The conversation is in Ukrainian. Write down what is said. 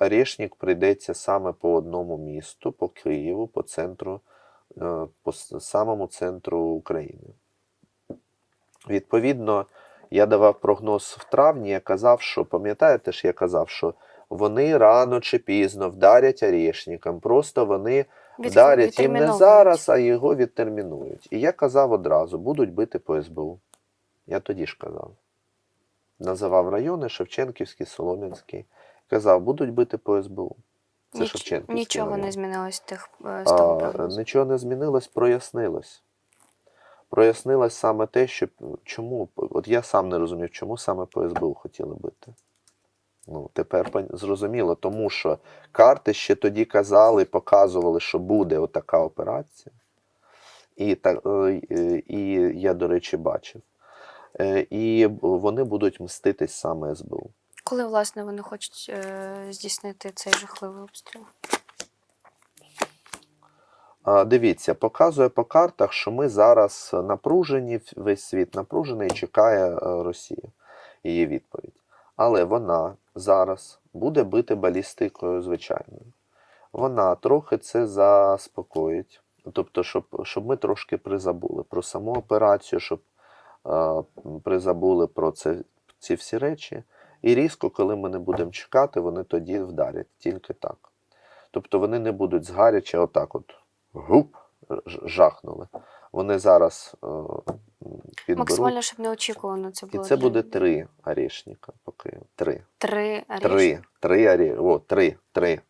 Орешник прийдеться саме по одному місту, по Києву, по центру, е, по самому центру України. Відповідно, я давав прогноз в травні, я казав, що пам'ятаєте ж, я казав, що вони рано чи пізно вдарять орешникам, просто вони Від- вдарять їм не зараз, а його відтермінують. І я казав одразу: будуть бити по СБУ. Я тоді ж казав. Називав райони Шевченківський, Солом'янський. Казав, будуть бити по СБУ. Це Ніч- Шевченківський. Нічого не змінилось тих е, з того А, прогнозу. нічого не змінилось, прояснилось. Прояснилось саме те, що чому, от я сам не розумів, чому саме по СБУ хотіли бити. Ну, тепер зрозуміло, тому що карти ще тоді казали, показували, що буде отака операція. І, та, е, е, і я, до речі, бачив. Е, І вони будуть мститись саме СБУ. Коли, власне, вони хочуть е, здійснити цей жахливий обстріл? Дивіться, показує по картах, що ми зараз напружені, весь світ напружений і чекає е, Росія її відповідь. Але вона зараз буде бити балістикою звичайною. Вона трохи це заспокоїть. Тобто, щоб, щоб ми трошки призабули про саму операцію, щоб е, призабули про це, ці всі речі. І різко, коли ми не будемо чекати, вони тоді вдарять тільки так. Тобто вони не будуть згаряче отак от гуп, жахнули. Вони зараз е, підберуть. Максимально, щоб неочікувано це І це буде три Арішника поки. Три. Три Три. речі. Три орі... О, три. Три.